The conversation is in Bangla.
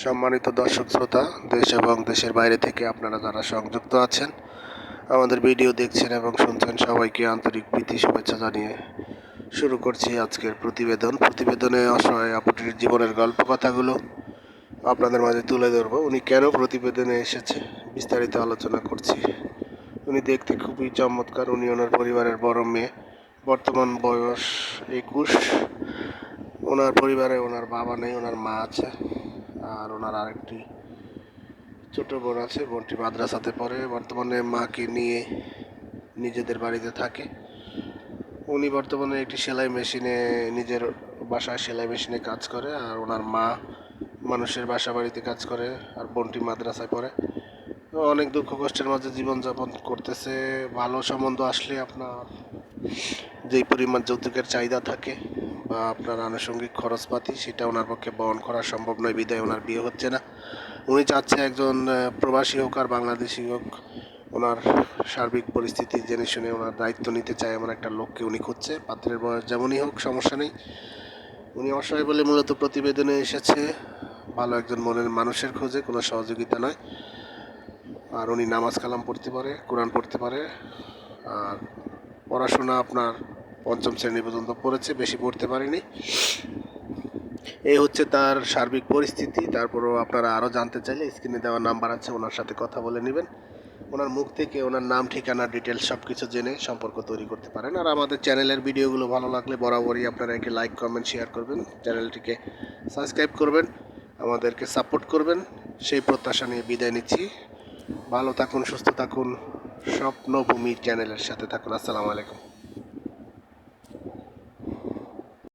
সম্মানিত দর্শক শ্রোতা, দেশ এবং দেশের বাইরে থেকে আপনারা যারা সংযুক্ত আছেন, আমাদের ভিডিও দেখছেন এবং শুনছেন, সবাইকে আন্তরিক প্রীতি, শুভেচ্ছা জানিয়ে শুরু করছি আজকের প্রতিবেদন। প্রতিবেদনে অসহায় আপুটির জীবনের গল্প কথাগুলো আপনাদের মাঝে তুলে ধরবো। উনি কেন প্রতিবেদনে এসেছে, বিস্তারিত আলোচনা করছি। উনি দেখতে খুবই চমৎকার, উনি ওনার পরিবারের বড় মেয়ে। বর্তমান বয়স একুশ। ওনার পরিবারে ওনার বাবা নেই, ওনার মা আছে। আর ওনার আরেকটি ছোট বোন আছে, বোনটি মাদ্রাসাতে পড়ে। বর্তমানে মাকে নিয়ে নিজেদের বাড়িতে থাকে। উনি বর্তমানে একটি সেলাই মেশিনে, নিজের বাসায় সেলাই মেশিনে কাজ করে। আর ওনার মা মানুষের বাসা বাড়িতে কাজ করে, আর বোনটি মাদ্রাসায় পড়ে। অনেক দুঃখ কষ্টের মাঝে জীবনযাপন করতেছে। ভালো সম্বন্ধ আসলে আপনার যেই পরিমাণ যৌতুকের চাহিদা থাকে বা আপনার আনুষঙ্গিক খরচপাতি, সেটা ওনার পক্ষে বহন করা সম্ভব নয়, বিদায় ওনার বিয়ে হচ্ছে না। উনি চাচ্ছে একজন প্রবাসী হোক আর বাংলাদেশি হোক, ওনার সার্বিক পরিস্থিতি জেনে শুনে ওনার দায়িত্ব নিতে চায় এমন একটা লোককে উনি খুঁজছে। পাত্রের বয়স যেমনই হোক, সমস্যা নেই। উনি অসহায় বলে মূলত প্রতিবেদনে এসেছে, ভালো একজন মনের মানুষের খোঁজে, কোনো সহযোগিতা নয়। আর উনি নামাজ কালাম পড়তে পারে, কোরআন পড়তে পারে। আর পড়াশোনা আপনার পঞ্চম শ্রেণি পর্যন্ত পড়েছে, বেশি পড়তে পারেনি। এই হচ্ছে তার সার্বিক পরিস্থিতি। তারপরও আপনারা আরও জানতে চাইলে স্ক্রিনে দেওয়া নাম্বার আছে, ওনার সাথে কথা বলে নেবেন। ওনার মুখ থেকে, ওনার নাম, ঠিকানা ডিটেলস সব কিছু জেনে সম্পর্ক তৈরি করতে পারেন। আর আমাদের চ্যানেলের ভিডিওগুলো ভালো লাগলে বরাবরই আপনারা একে লাইক কমেন্ট শেয়ার করবেন। চ্যানেলটিকে সাবস্ক্রাইব করবেন, আমাদেরকে সাপোর্ট করবেন। সেই প্রত্যাশা নিয়ে বিদায় নিচ্ছি। ভালো থাকুন সুস্থ থাকুন। স্বপ্নভূমির চ্যানেলের সাথে থাকুন। আসসালামু আলাইকুম।